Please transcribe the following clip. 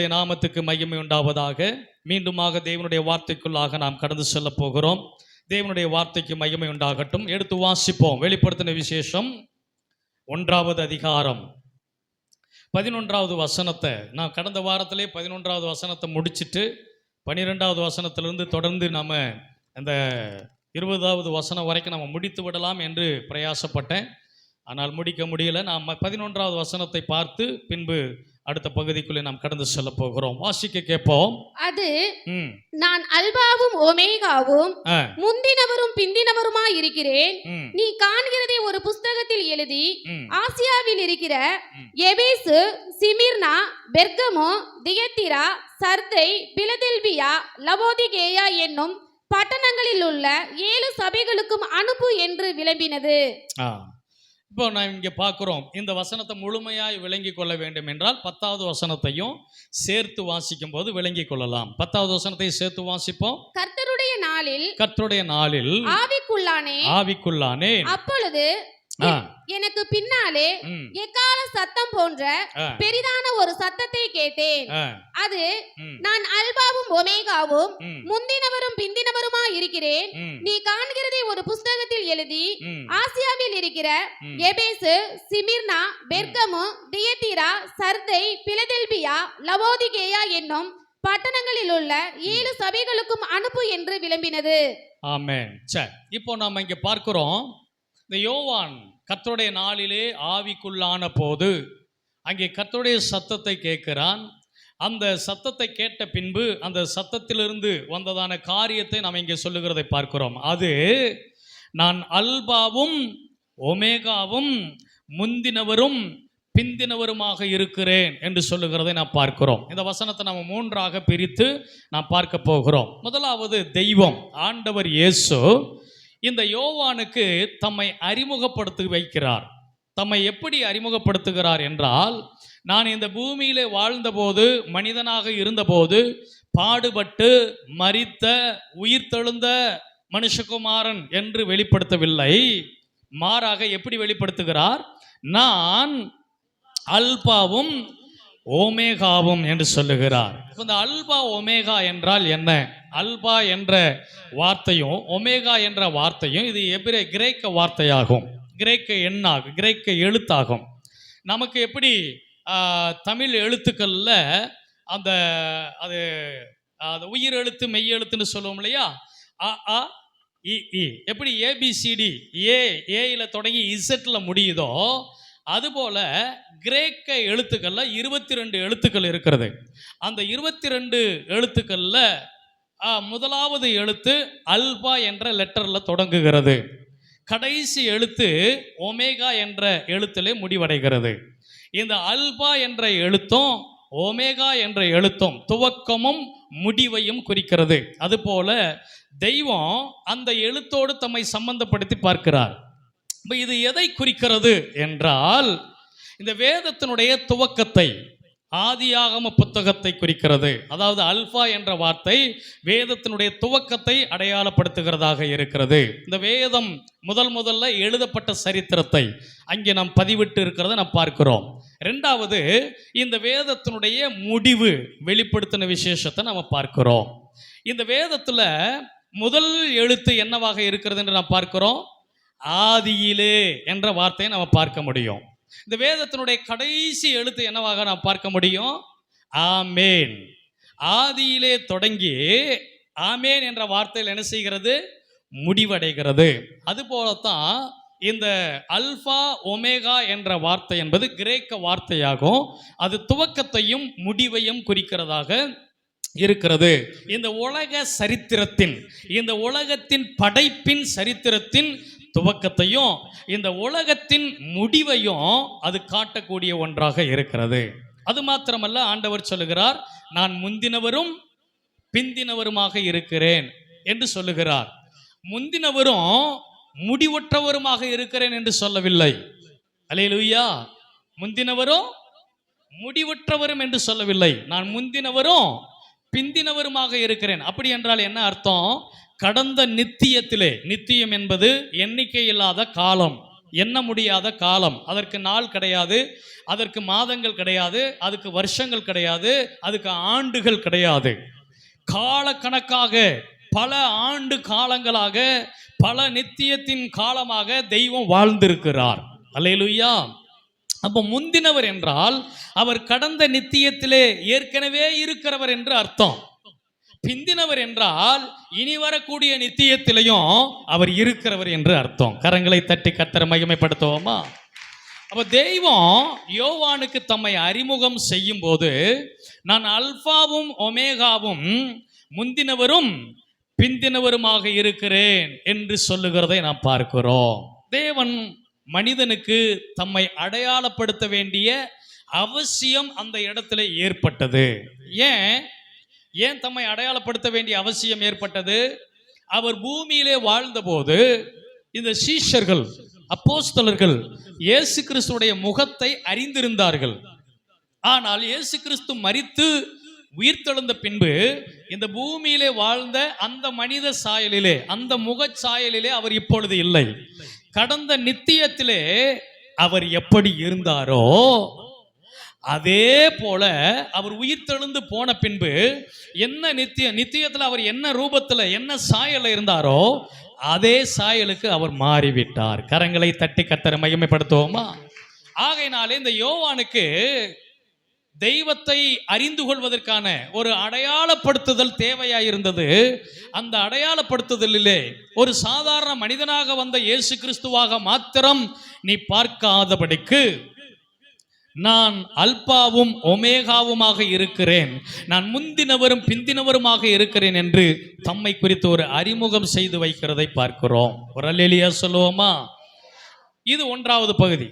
கர்த்தருடைய நாமத்துக்கு மையமை உண்டாவதாக. மீண்டுமாக தேவனுடைய வார்த்தைக்குள்ளாக நாம் கடந்து செல்ல போகிறோம். தேவனுடைய வார்த்தைக்கு மையமை உண்டாகட்டும். எடுத்து வாசிப்போம். வெளிப்படுத்தின விசேஷம் ஒன்றாவது அதிகாரம். பதினொன்றாவது வசனத்தை. நான் கடந்த வாரத்திலே பதினொன்றாவது வசனத்தை முடிச்சிட்டு பன்னிரெண்டாவது வசனத்திலிருந்து தொடர்ந்து நம்ம அந்த இருபதாவது வசனம் வரைக்கும் நம்ம முடித்து விடலாம் என்று பிரயாசப்பட்டேன். ஆனால் முடிக்க முடியல. நாம் பதினொன்றாவது வசனத்தை பார்த்து பின்பு அடுத்த பகுதிக்குள்ளே நாம் கடந்து செல்ல போகிறோம். வாசிக்க கேட்போம். அது நான் அல்பாவும் ஒமேகாவும் முந்தினவரும் பிந்தினவருமாய் இருக்கிறேன். நீ காண்கிறதை ஒரு புஸ்தகத்தில் எழுதி ஆசியாவில் இருக்கிற. எபேசு Smyrna Bergamo Thyatira Sardis Philadelphia லவோதிகேயா என்னும் பட்டணங்களில் உள்ள ஏழு சபைகளுக்கும் அனுப்பு என்று விளம்பினது. இப்போ நான் இங்கே பார்க்குறோம். இந்த வசனத்தை முழுமையாய் விளங்கி கொள்ள வேண்டும் என்றால் பத்தாவது வசனத்தையும் சேர்த்து வாசிக்கும் போது விளங்கி கொள்ளலாம். பத்தாவது வசனத்தை சேர்த்து வாசிப்போம். கர்த்தருடைய நாளில் கர்த்தருடைய நாளில் ஆவிக்குள்ளானே ஆவிக்குள்ளானே அப்பொழுது எனக்கு பின்னாலே எக்கால சத்தம் போன்ற பெரிதான ஒரு சத்தத்தை கேட்டேன். அது நான் அல்பாவும் ஒமேகாவும் முந்தினவரும் பிந்தினவருமா இருக்கிறேன்? நீ காண்கிறதை ஒரு புஸ்தகத்தில் எழுதி ஆசியாவில் இருக்கிற. Ephesus Smyrna Pergamum Thyatira Sardis Philadelphia Laodicea என்னும் பட்டணங்களில் உள்ள ஏழு சபைகளுக்கும் அனுப்பு என்று விளம்பினது. ஆமென். சரி இப்போ நாம் இங்கே பார்க்கிறோம். இந்த யோவான் கத்தருடைய நாளிலே ஆவிக்குள்ளான போது அங்கே கத்தருடைய சத்தத்தை கேட்கிறான். அந்த சத்தத்தை கேட்ட பின்பு அந்த சத்தத்திலிருந்து வந்ததான காரியத்தை நாம் இங்கே சொல்லுகிறதை பார்க்கிறோம். அது நான் அல்பாவும் ஒமேகாவும் முந்தினவரும் பிந்தினவருமாக இருக்கிறேன் என்று சொல்லுகிறதை நாம் பார்க்கிறோம். இந்த வசனத்தை நம்ம மூன்றாக பிரித்து நாம் பார்க்க போகிறோம். முதலாவது தெய்வம் ஆண்டவர் இயேசு இந்த யோவானுக்கு தம்மை அறிமுகப்படுத்தி வைக்கிறார். தம்மை எப்படி அறிமுகப்படுத்துகிறார் என்றால் நான் இந்த பூமியிலே வாழ்ந்தபோது மனிதனாக இருந்தபோது பாடுபட்டு மரித்த உயிர்த்தெழுந்த மனுஷகுமாரன் என்று வெளிப்படுத்தவில்லை. மாறாக எப்படி வெளிப்படுத்துகிறார்? நான் அல்பாவும் ஓமேகாவும் என்று சொல்லுகிறார். இந்த அல்பா ஒமேகா என்றால் என்ன? அல்பா என்ற வார்த்தையும் ஒமேகா என்ற வார்த்தையும் இது எபிரே கிரேக்க வார்த்தையாகும். கிரேக்க எண்ணாகும் கிரேக்க எழுத்தாகும். நமக்கு எப்படி தமிழ் எழுத்துக்களில் அந்த அது அது உயிர் எழுத்து மெய் எழுத்துன்னு சொல்லுவோம் இல்லையா? அ ஆ இ இ. எப்படி ஏபிசிடி ஏ ஏயில் தொடங்கி இசட்டில் முடியுதோ அதுபோல கிரேக்க எழுத்துக்களில் இருபத்தி ரெண்டு எழுத்துக்கள் இருக்கிறது. அந்த இருபத்தி ரெண்டு எழுத்துக்களில் முதலாவது எழுத்து அல்பா என்ற லெட்டரில் தொடங்குகிறது. கடைசி எழுத்து ஒமேகா என்ற எழுத்திலே முடிவடைகிறது. இந்த அல்பா என்ற எழுத்தும் ஒமேகா என்ற எழுத்தும் துவக்கமும் முடிவையும் குறிக்கிறது. அதுபோல தெய்வம் அந்த எழுத்தோடு தம்மை சம்பந்தப்படுத்தி பார்க்கிறார். இப்போ இது எதை குறிக்கிறது என்றால் இந்த வேதத்தினுடைய துவக்கத்தை ஆதியாகம புத்தகத்தை குறிக்கிறது. அதாவது அல்ஃபா என்ற வார்த்தை வேதத்தினுடைய துவக்கத்தை அடையாளப்படுத்துகிறதாக இருக்கிறது. இந்த வேதம் முதல் முதல்ல எழுதப்பட்ட சரித்திரத்தை அங்கே நாம் பதிவிட்டு இருக்கிறத நாம் பார்க்கிறோம். ரெண்டாவது இந்த வேதத்தினுடைய முடிவு வெளிப்படுத்தின விசேஷத்தை நம்ம பார்க்கிறோம். இந்த வேதத்தில் முதல் எழுத்து என்னவாக இருக்கிறது என்று நாம் பார்க்கிறோம்? ஆதியிலே என்ற வார்த்தையை நம்ம பார்க்க முடியும். இந்த வேதத்தினுடைய கடைசி எழுத்து என்னவாக நான் பார்க்க முடியும்? ஆமேன். ஆதியிலே தொடங்கி ஆமேன் என்ற வார்த்தையில் என்ன செய்கிறது? முடிவடைகிறது. அதுபோலத்தான் இந்த அல்ஃபா ஒமேகா என்ற வார்த்தை என்பது கிரேக்க வார்த்தையாகும். அது துவக்கத்தையும் முடிவையும் குறிக்கிறதாக இருக்கிறது. இந்த உலக சரித்திரத்தின் இந்த உலகத்தின் படைப்பின் சரித்திரத்தின் துவக்கத்தையும் இந்த உலகத்தின் முடிவையும் அது காட்டக்கூடிய ஒன்றாக இருக்கிறது. அது மாத்திரமல்ல ஆண்டவர் சொல்லுகிறார் நான் முந்தினவரும் பிந்தினவருமாக இருக்கிறேன் என்று சொல்லுகிறார். முந்தினவரும் முடிவுற்றவருமாக இருக்கிறேன் என்று சொல்லவில்லை. அலையலுயா முந்தினவரும் முடிவுற்றவரும் என்று சொல்லவில்லை. நான் முந்தினவரும் பிந்தினவருமாக இருக்கிறேன். அப்படி என்றால் என்ன அர்த்தம்? கடந்த நித்தியத்திலே நித்தியம் என்பது எண்ணிக்கை இல்லாத காலம் எண்ண முடியாத காலம். அதற்கு நாள் கிடையாது அதற்கு மாதங்கள் கிடையாது அதுக்கு வருஷங்கள் கிடையாது அதுக்கு ஆண்டுகள் கிடையாது. காலக்கணக்காக பல ஆண்டு காலங்களாக பல நித்தியத்தின் காலமாக தெய்வம் வாழ்ந்திருக்கிறார். அல்லையிலுயா அப்போ முந்தினவர் என்றால் அவர் கடந்த நித்தியத்திலே ஏற்கனவே இருக்கிறவர் என்று அர்த்தம். பிந்தினவர் என்றால் இனி வரக்கூடிய நித்தியத்திலையும் அவர் இருக்கிறவர் என்று அர்த்தம். கரங்களை தட்டி கத்தர மகிமைப்படுத்துவோமா? அப்போ தெய்வம் யோவானுக்கு தம்மை அறிமுகம் செய்யும் போது நான் அல்பாவும் ஒமேகாவும் முந்தினவரும் பிந்தினவருமாக இருக்கிறேன் என்று சொல்லுகிறதை நாம் பார்க்கிறோம். தேவன் மனிதனுக்கு தம்மை அடையாளப்படுத்த வேண்டிய அவசியம் அந்த இடத்துல ஏற்பட்டது. ஏன்? ஏன் தம்மை அடையாளப்படுத்த வேண்டிய அவசியம் ஏற்பட்டது? அவர் பூமியிலே வாழ்ந்தபோது இந்த சீஷர்கள் அப்போஸ்தலர்கள் இயேசு கிறிஸ்துடைய முகத்தை அறிந்திருந்தார்கள். ஆனால் இயேசு கிறிஸ்து மரித்து உயிர்த்தெழுந்த பின்பு இந்த பூமியிலே வாழ்ந்த அந்த மனித சாயலிலே அந்த முகச் சாயலிலே அவர் இப்பொழுது இல்லை. கடந்த நித்தியத்திலே அவர் எப்படி இருந்தாரோ அதே போல அவர் உயிர்த்தெழுந்து போன பின்பு என்ன நித்திய நித்தியத்தில் அவர் என்ன ரூபத்தில் என்ன சாயல இருந்தாரோ அதே சாயலுக்கு அவர் மாறிவிட்டார். கரங்களை தட்டி கத்தரை மகிமைப்படுத்துவோமா? ஆகையினாலே இந்த யோவானுக்கு தெய்வத்தை அறிந்து கொள்வதற்கான ஒரு அடையாளப்படுத்துதல் தேவையாயிருந்தது. அந்த அடையாளப்படுத்துதலிலே ஒரு சாதாரண மனிதனாக வந்த இயேசு கிறிஸ்துவாக மாத்திரம் நீ பார்க்காதபடிக்கு நான் அல்பாவும் ஒமேகாவுமாக இருக்கிறேன். நான் முந்தினவரும் பிந்தினவருமாக இருக்கிறேன் என்று தம்மை குறித்து ஒரு அறிமுகம் செய்து வைக்கிறதை பார்க்கிறோம். ஒரு அல்லேலியா சொல்லுவோமா? இது ஒன்றாவது பகுதி.